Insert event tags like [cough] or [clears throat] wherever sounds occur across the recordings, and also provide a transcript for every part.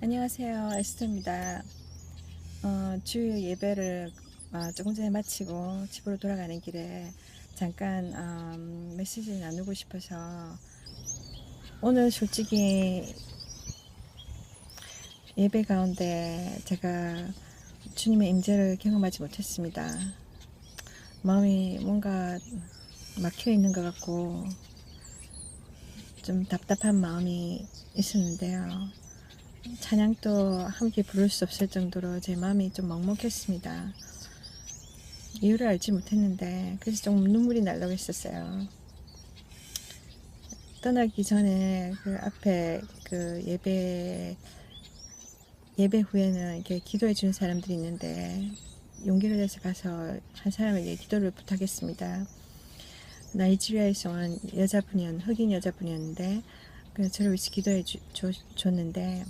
안녕하세요. 에스터입니다. 어, 주일 예배를 어, 조금 전에 마치고 집으로 돌아가는 길에 잠깐 음, 메시지 나누고 싶어서 오늘 솔직히 예배 가운데 제가 주님의 임재를 경험하지 못했습니다. 마음이 뭔가 막혀 있는 것 같고 좀 답답한 마음이 있었는데요. 찬양도 함께 부를 수 없을 정도로 제 마음이 좀 먹먹했습니다. 이유를 알지 못했는데 그래서 좀 눈물이 날라고 했었어요. 떠나기 전에 그 앞에 그 예배 예배 후에는 이렇게 기도해 주는 사람들이 있는데 용기를 내서 가서 한 사람에게 기도를 부탁했습니다. 나이지리아에서 온 여자분이었 흑인 여자분이었는데 그래서 저를 위해서 기도해 주, 줘- 줬는데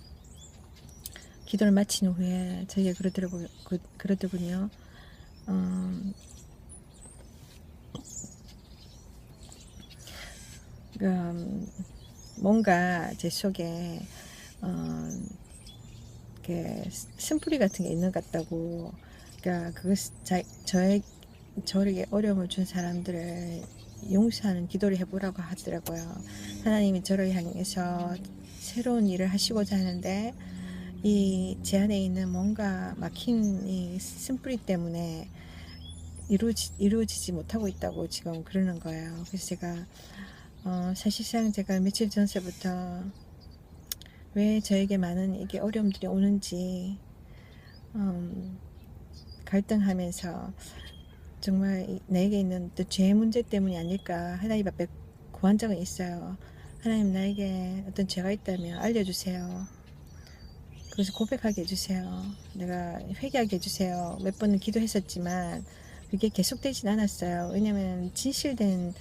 기도를 마친 후에 저희가 그러더라고, 그, 그러더군요. 음, 음, 뭔가 제 속에 어, 그 쓴뿌리 같은 게 있는 것 같다고 그러니까 그것 자, 저의 저에게 어려움을 준 사람들을 용서하는 기도를 해보라고 하더라고요. 하나님이 저를 향해서 새로운 일을 하시고자 하는데 이 제 안에 있는 뭔가 막힌 이 쓴뿌리 때문에 이루어지, 이루어지지 못하고 있다고 지금 그러는 거예요. 그래서 제가 어, 사실상 제가 며칠 전서부터 왜 저에게 많은 이게 어려움들이 오는지 음, 갈등하면서 정말 이- 내게 있는 또죄 문제 때문이 아닐까 하나님 앞에 구한 적은 있어요. 하나님 나에게 어떤 죄가 있다면 알려주세요. 그래서 고백하게 해주세요. 내가 회개하게 해주세요. 몇 번은 기도했었지만 그게 계속되진 않았어요. 왜냐면 진실된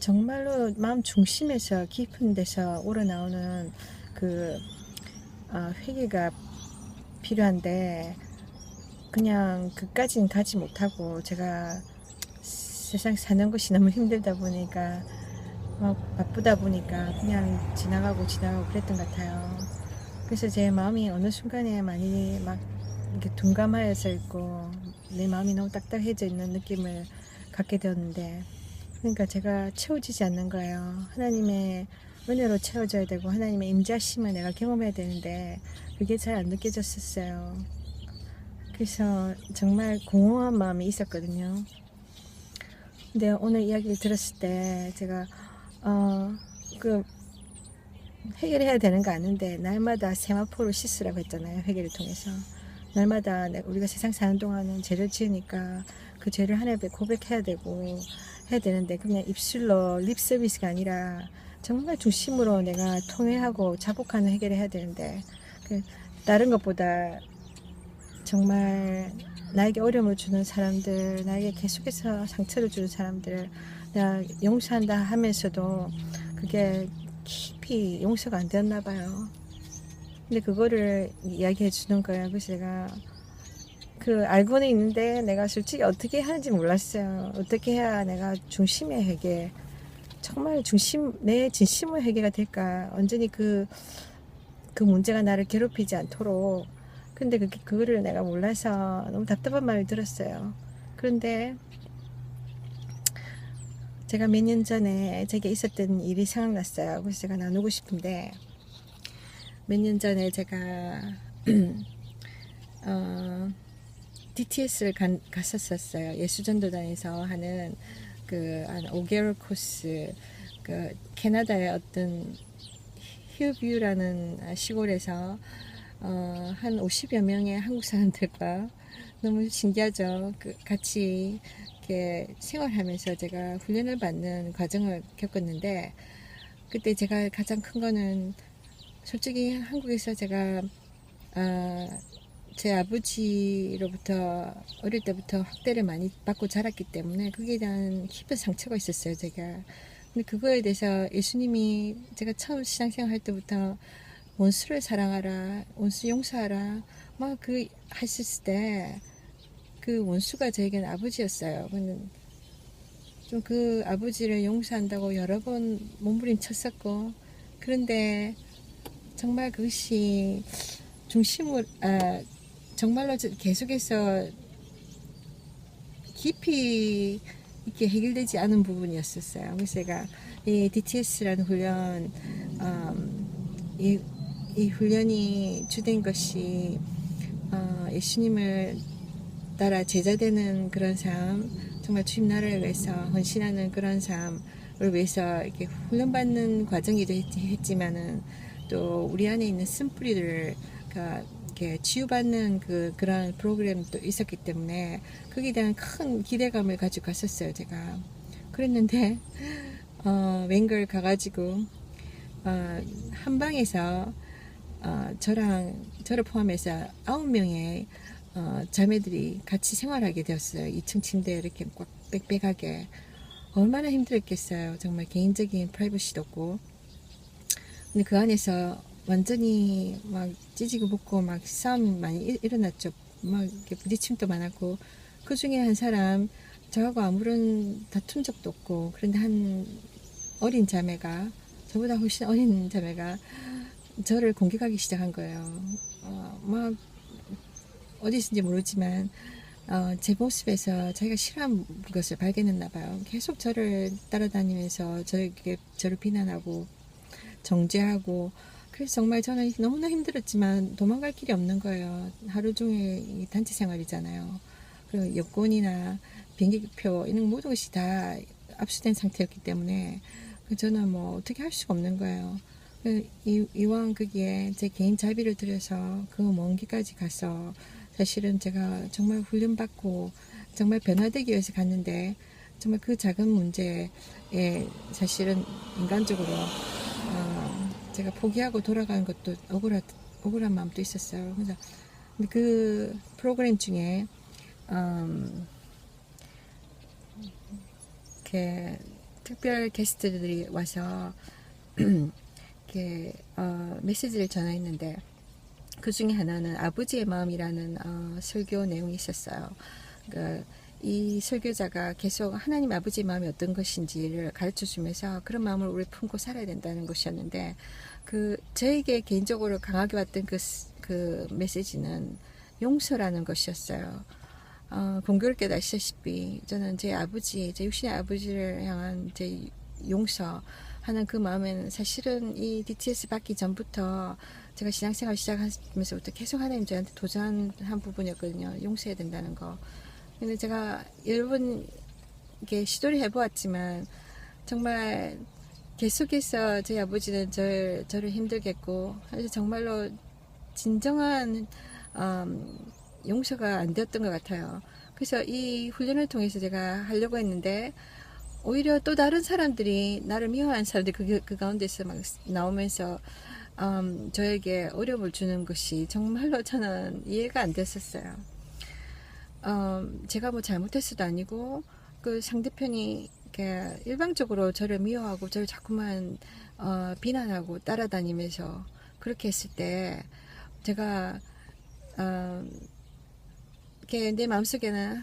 정말로 마음 중심에서 깊은 데서 우러나오는 그 어, 회개가 필요한데 그냥 그까지는 가지 못하고 제가 세상 사는 것이 너무 힘들다 보니까 막 바쁘다 보니까 그냥 지나가고 지나가고 그랬던 것 같아요. 그래서 제 마음이 어느 순간에 많이 막 이렇게 둔감하여져 있고 내 마음이 너무 딱딱해져 있는 느낌을 갖게 되었는데 그러니까 제가 채워지지 않는 거예요. 하나님의 은혜로 채워져야 되고 하나님의 임자심을 내가 경험해야 되는데 그게 잘 안 느껴졌었어요. 그래서 정말 공허한 마음이 있었거든요. 근데 오늘 이야기를 들었을 때 제가 어그 해결해야 되는 거 아는데 날마다 세마포를 씻으라고 했잖아요. 회개를 통해서 날마다 내- 우리가 세상 사는 동안은 죄를 지으니까 그 죄를 하나님 앞에 고백해야 되고 해야 되는데 그냥 입술로 립 서비스가 아니라 정말 중심으로 내가 통회하고 자복하는 해결을 해야 되는데 그 다른 것보다 정말 나에게 어려움을 주는 사람들, 나에게 계속해서 상처를 주는 사람들, 내가 용서한다 하면서도 그게 깊이 용서가 안 되었나 봐요. 근데 그거를 이야기해 주는 거예요. 그래서 제가 그 알고는 있는데 내가 솔직히 어떻게 하는지 몰랐어요. 어떻게 해야 내가 중심의 회개, 정말 중심, 내 진심의 회개가 될까. 완전히 그, 그 문제가 나를 괴롭히지 않도록. 근데 그, 그거를 내가 몰라서 너무 답답한 마음이 들었어요. 그런데 제가 몇 년 전에 제게 있었던 일이 생각났어요. 그래서 제가 나누고 싶은데 몇 년 전에 제가 [clears throat] 어, DTS를 간, 갔었었어요. 예수전도단에서 하는 그 한 5개월 코스 그 캐나다의 어떤 휴뷰라는 시골에서 어, 한 50여 명의 한국 사람들과 너무 신기하죠. 그 같이 이렇게 생활하면서 제가 훈련을 받는 과정을 겪었는데 그때 제가 가장 큰 거는 솔직히 한국에서 제가 아, 제 아버지로부터 어릴 때부터 학대를 많이 받고 자랐기 때문에 그에 대한 깊은 상처가 있었어요, 제가. 근데 그거에 대해서 예수님이 제가 처음 신앙생활 할 때부터 원수를 사랑하라, 원수 용서하라, 막 그 하셨을 때 그 원수가 저에게는 아버지였어요. 좀그 아버지를 용서한다고 여러 번 몸부림쳤었고 그런데 정말 그것이 중심을 아, 정말로 저- 계속해서 깊이 있게 해결되지 않은 부분이었었어요. 그래서 제가 이 DTS라는 훈련, 음, 이, 이 훈련이 주된 것이 어, 예수님을 따라 제자되는 그런 삶, 정말 주님 나라를 위해서 헌신하는 그런 삶을 위해서 이렇게 훈련받는 과정이기도 했- 했지만은 또 우리 안에 있는 쓴뿌리를 이렇게 치유받는 그 그런 프로그램도 있었기 때문에 거기에 대한 큰 기대감을 가지고 갔었어요 제가. 그랬는데 [laughs] 어, 웬걸 가가지고 어, 한 방에서 어, 저랑 저를 포함해서 아홉 명의 어, 자매들이 같이 생활하게 되었어요. 2층 침대에 이렇게 꽉 빽빽하게 얼마나 힘들었겠어요. 정말 개인적인 프라이버시도 없고 근데 그 안에서 완전히 막 찢이고 붓고 막 싸움이 많이 일- 일어났죠. 막 부딪힘도 많았고 그 중에 한 사람 저하고 아무런 다툰 적도 없고 그런데 한 어린 자매가 저보다 훨씬 어린 자매가 저를 공격하기 시작한 거예요. 어, 막 어디서인지 모르지만 어, 제 모습에서 자기가 싫어하는 것을 발견했나 봐요. 계속 저를 따라다니면서 저에게 저를 비난하고 정죄하고 그래서 정말 저는 너무나 힘들었지만 도망갈 길이 없는 거예요. 하루 종일 이 단체 생활이잖아요. 그리고 여권이나 비행기표 이런 모든 것이 다 압수된 상태였기 때문에 그 저는 뭐 어떻게 할 수가 없는 거예요. 그 이, 이왕 거기에 제 개인 자비를 들여서 그 먼 길까지 가서 사실은 제가 정말 훈련받고 정말 변화되기 위해서 갔는데 정말 그 작은 문제에 사실은 인간적으로 어, 제가 포기하고 돌아가는 것도 억울한 억울한 마음도 있었어요. 그래서 그 프로그램 중에 음, 이렇게 특별 게스트들이 와서 [clears throat] 이렇게 어, 메시지를 전했는데 그 중에 하나는 아버지의 마음이라는 어, 설교 내용이 있었어요. 그이 설교자가 계속 하나님 아버지의 마음이 어떤 것인지를 가르쳐 주면서 그런 마음을 우리 품고 살아야 된다는 것이었는데 그 저에게 개인적으로 강하게 왔던 그, 스- 그 메시지는 용서라는 것이었어요. 어, 공교롭게도 아시다시피 저는 제 아버지, 제 육신의 아버지를 향한 제 용서하는 그 마음에는 사실은 이 DTS 받기 전부터 제가 신앙생활 시작하면서부터 계속 하나님 저한테 도전한 부분이었거든요. 용서해야 된다는 거. 근데 제가 여러 번 이렇게 시도를 해보았지만 정말 계속해서 제 아버지는 저를, 저를 힘들겠고 그래서 정말로 진정한 음, 용서가 안 되었던 것 같아요. 그래서 이 훈련을 통해서 제가 하려고 했는데 오히려 또 다른 사람들이 나를 미워하는 사람들이 그, 그 가운데서 막 나오면서 음, 저에게 어려움을 주는 것이 정말로 저는 이해가 안 됐었어요. 음, 제가 뭐 잘못했어도 아니고 그 상대편이 이렇게 일방적으로 저를 미워하고 저를 자꾸만 어, 비난하고 따라다니면서 그렇게 했을 때 제가 어, 내 마음속에는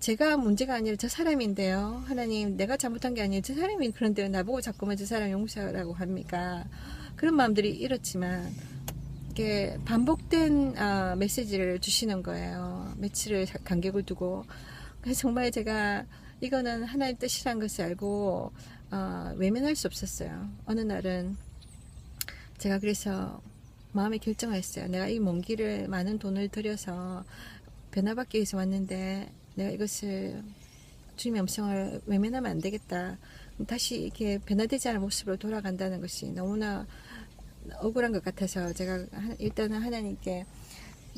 제가 문제가 아니라 저 사람인데요. 하나님, 내가 잘못한 게 아니라 저 사람이 그런데 왜 나보고 자꾸만 저 사람 용서라고 합니까? 그런 마음들이 이렇지만 이게 반복된 아, 메시지를 주시는 거예요. 자- 간격을 두고. 정말 제가 이거는 하나님 뜻이란 것을 알고 어, 외면할 수 없었어요. 어느 날은 제가 그래서 마음에 결정을 했어요. 내가 이 먼 길을 많은 돈을 들여서 변화받기 위해서 왔는데 내가 이것을 주님의 음성을 외면하면 안 되겠다. 다시 이렇게 변화되지 않은 모습으로 돌아간다는 것이 너무나 억울한 것 같아서 제가 하- 일단은 하나님께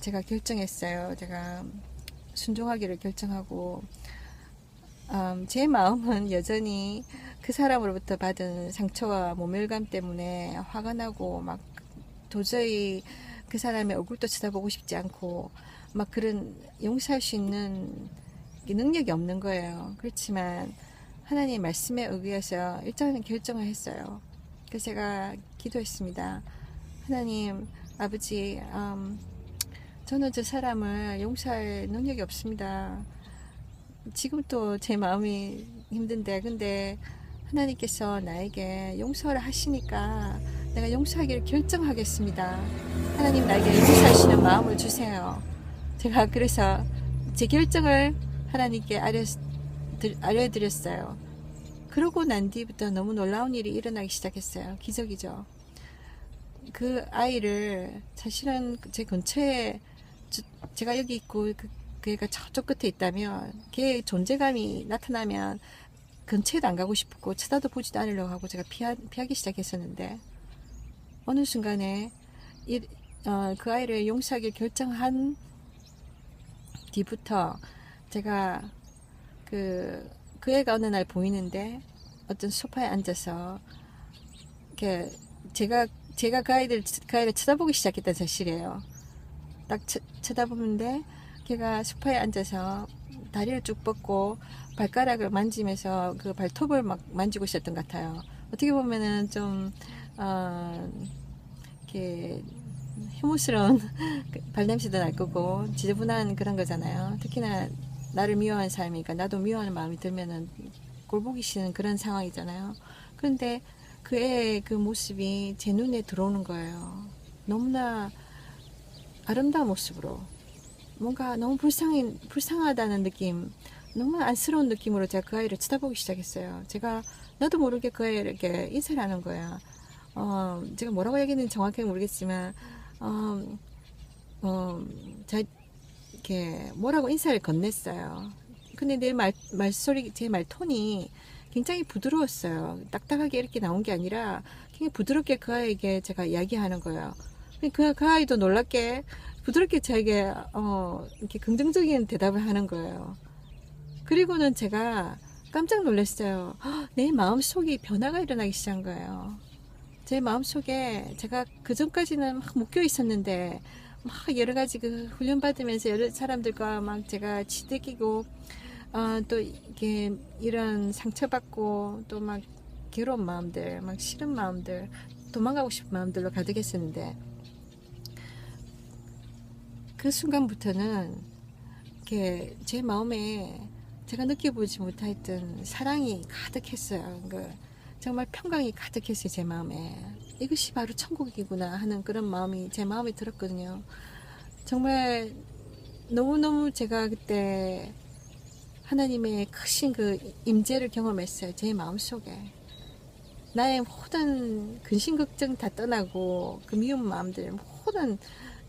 제가 결정했어요. 제가 순종하기를 결정하고 음, 제 마음은 여전히 그 사람으로부터 받은 상처와 모멸감 때문에 화가 나고 막 도저히 그 사람의 얼굴도 쳐다보고 싶지 않고 막 그런 용서할 수 있는 이 능력이 없는 거예요. 그렇지만 하나님 말씀에 의해서 일단은 결정을 했어요. 그래서 제가 기도했습니다. 하나님 아버지 음, 저는 저 사람을 용서할 능력이 없습니다. 지금 또제 마음이 힘든데 근데 하나님께서 나에게 용서를 하시니까 내가 용서하기를 결정하겠습니다. 하나님 나에게 용서하시는 마음을 주세요. 제가 그래서 제 결정을 하나님께 알려, 알려드렸어요. 그러고 난 뒤부터 너무 놀라운 일이 일어나기 시작했어요. 기적이죠. 그 아이를 사실은 제 근처에 저- 제가 여기 있고 그, 걔가 저쪽 끝에 있다면 걔의 존재감이 나타나면 근처에도 안 가고 싶고 쳐다도 보지도 않으려고 하고 제가 피하, 피하기 시작했었는데 어느 순간에 이, 어, 그 아이를 용서하기를 결정한 뒤부터 제가 그, 그 애가 어느 날 보이는데 어떤 소파에 앉아서 이렇게 제가 제가 그 아이들 그 아이를 쳐다보기 시작했던 사실이에요. 딱 쳐, 쳐다보는데 걔가 소파에 앉아서 다리를 쭉 뻗고 발가락을 만지면서 그 발톱을 막 만지고 있었던 것 같아요. 어떻게 보면은 좀 어, 이렇게 혐오스러운 [laughs] 그 발냄새도 날 거고 지저분한 그런 거잖아요. 특히나 나를 미워하는 사람이니까 나도 미워하는 마음이 들면은 꼴보기 싫은 그런 상황이잖아요. 그런데 그 애의 그 모습이 제 눈에 들어오는 거예요. 너무나 아름다운 모습으로 뭔가 너무 불쌍해, 불쌍하다는 느낌, 너무 안쓰러운 느낌으로 제가 그 아이를 쳐다보기 시작했어요. 제가 나도 모르게 그 아이에게 인사를 하는 거야. 어, 제가 뭐라고 얘기했는지 정확하게 모르겠지만, 어, 어, 자, 이렇게 뭐라고 인사를 건넸어요. 근데 내 말, 말소리, 제 말톤이 굉장히 부드러웠어요. 딱딱하게 이렇게 나온 게 아니라 굉장히 부드럽게 그 아이에게 제가 이야기하는 거예요. 그, 그 아이도 놀랍게 부드럽게 저에게 어, 이렇게 긍정적인 대답을 하는 거예요. 그리고는 제가 깜짝 놀랐어요. 헉, 내 마음속이 변화가 일어나기 시작한 거예요. 제 마음속에 제가 그 전까지는 막 묶여 있었는데 막 여러 가지 그 훈련 받으면서 여러 사람들과 막 제가 지대끼고 어, 또 이게 이런 상처받고 또 막 괴로운 마음들, 막 싫은 마음들, 도망가고 싶은 마음들로 가득했었는데 그 순간부터는 이렇게 제 마음에 제가 느껴보지 못했던 사랑이 가득했어요. 그 정말 평강이 가득했어요 제 마음에. 이것이 바로 천국이구나 하는 그런 마음이 제 마음에 들었거든요. 정말 너무너무 제가 그때 하나님의 크신 그 임재를 경험했어요. 제 마음속에. 나의 모든 근심 걱정 다 떠나고 그 미운 마음들 모든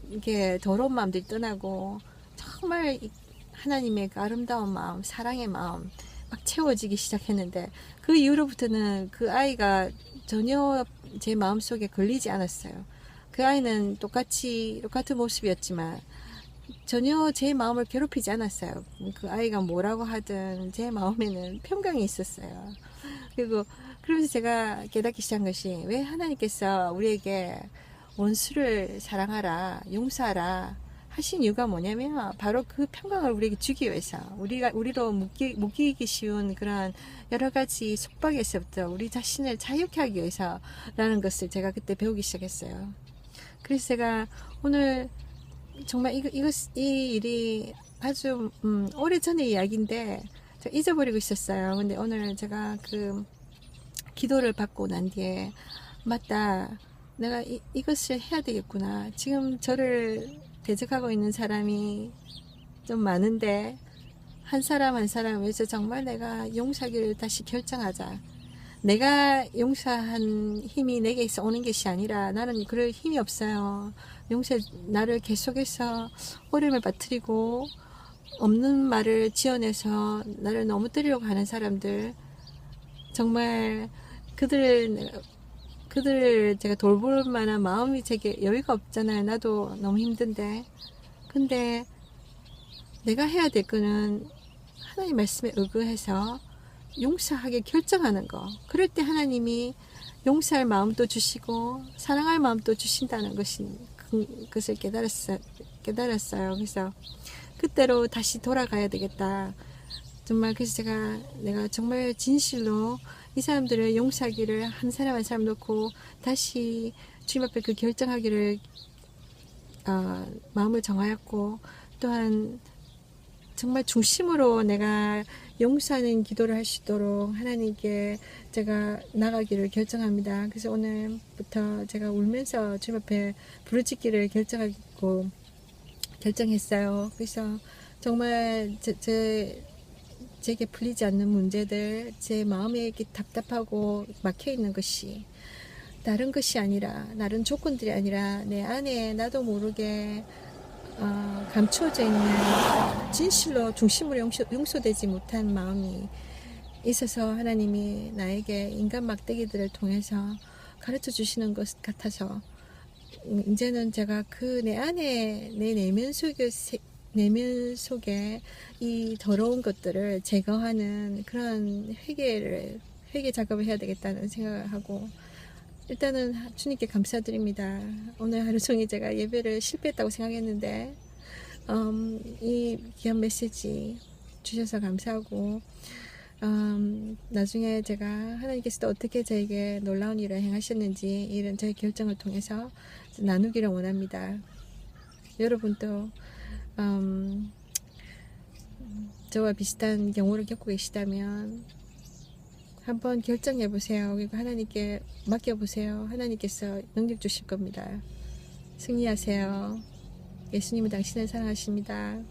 이게 더러운 마음들이 떠나고 정말 이 하나님의 그 아름다운 마음, 사랑의 마음 막 채워지기 시작했는데 그 이후로부터는 그 아이가 전혀 제 마음속에 걸리지 않았어요. 그 아이는 똑같이 똑같은 모습이었지만 전혀 제 마음을 괴롭히지 않았어요. 그 아이가 뭐라고 하든 제 마음에는 평강이 있었어요. 그리고 그러면서 제가 깨닫기 시작한 것이 왜 하나님께서 우리에게 원수를 사랑하라, 용서하라 하신 이유가 뭐냐면 바로 그 평강을 우리에게 주기 위해서 우리가 우리로 묶이, 묶이기 쉬운 그런 여러 가지 속박에서부터 우리 자신을 자유케 하기 위해서라는 것을 제가 그때 배우기 시작했어요. 그래서 제가 오늘 정말 이거, 이거, 이 일이 아주, 음, 오래 전의 이야기인데, 잊어버리고 있었어요. 근데 오늘 제가 그, 기도를 받고 난 뒤에, 맞다. 내가 이, 이것을 해야 되겠구나. 지금 저를 대적하고 있는 사람이 좀 많은데, 한 사람 한 사람 위해서 정말 내가 용서하기를 다시 결정하자. 내가 용서한 힘이 내게서 오는 것이 아니라 나는 그럴 힘이 없어요. 용서 나를 계속해서 어려움을 빠뜨리고 없는 말을 지어내서 나를 너무 때리려고 하는 사람들 정말 그들을 그들을 제가 돌볼 만한 마음이 제게 여유가 없잖아요. 나도 너무 힘든데 근데 내가 해야 될 거는 하나님 말씀에 의거해서 용서하게 결정하는 거. 그럴 때 하나님이 용서할 마음도 주시고 사랑할 마음도 주신다는 것이 그, 것을 깨달았어, 깨달았어요. 그래서 그때로 다시 돌아가야 되겠다. 정말 그래서 제가 내가 정말 진실로 이 사람들을 용서하기를 한 사람 한 사람 놓고 다시 주님 앞에 그 결정하기를 어, 마음을 정하였고 또한 정말 중심으로 내가 용서하는 기도를 있도록 하나님께 제가 나가기를 결정합니다. 그래서 오늘부터 제가 울면서 주님 앞에 부르짖기를 결정하고 결정했어요. 그래서 정말 제, 제 제게 풀리지 않는 문제들, 제 마음에 답답하고 막혀 있는 것이 다른 것이 아니라, 다른 조건들이 아니라 내 안에 나도 모르게 어, 감추어져 있는 진실로 중심으로 용서, 용서되지 못한 마음이 있어서 하나님이 나에게 인간 막대기들을 통해서 가르쳐 주시는 것 같아서 음, 이제는 제가 그 내 안에 내 내면 속에 세- 내면 속에 이 더러운 것들을 제거하는 그런 회개를 회개 작업을 해야 되겠다는 생각을 하고 일단은 주님께 감사드립니다. 오늘 하루 종일 제가 예배를 실패했다고 생각했는데 음, 이 귀한 메시지 주셔서 감사하고 음, 나중에 제가 하나님께서 또 어떻게 저에게 놀라운 일을 행하셨는지 이런 저의 결정을 통해서 나누기를 원합니다. 여러분도 음, 저와 비슷한 경우를 겪고 계시다면 한번 결정해 보세요. 그리고 하나님께 맡겨 보세요. 하나님께서 능력 주실 겁니다. 승리하세요. 예수님은 당신을 사랑하십니다.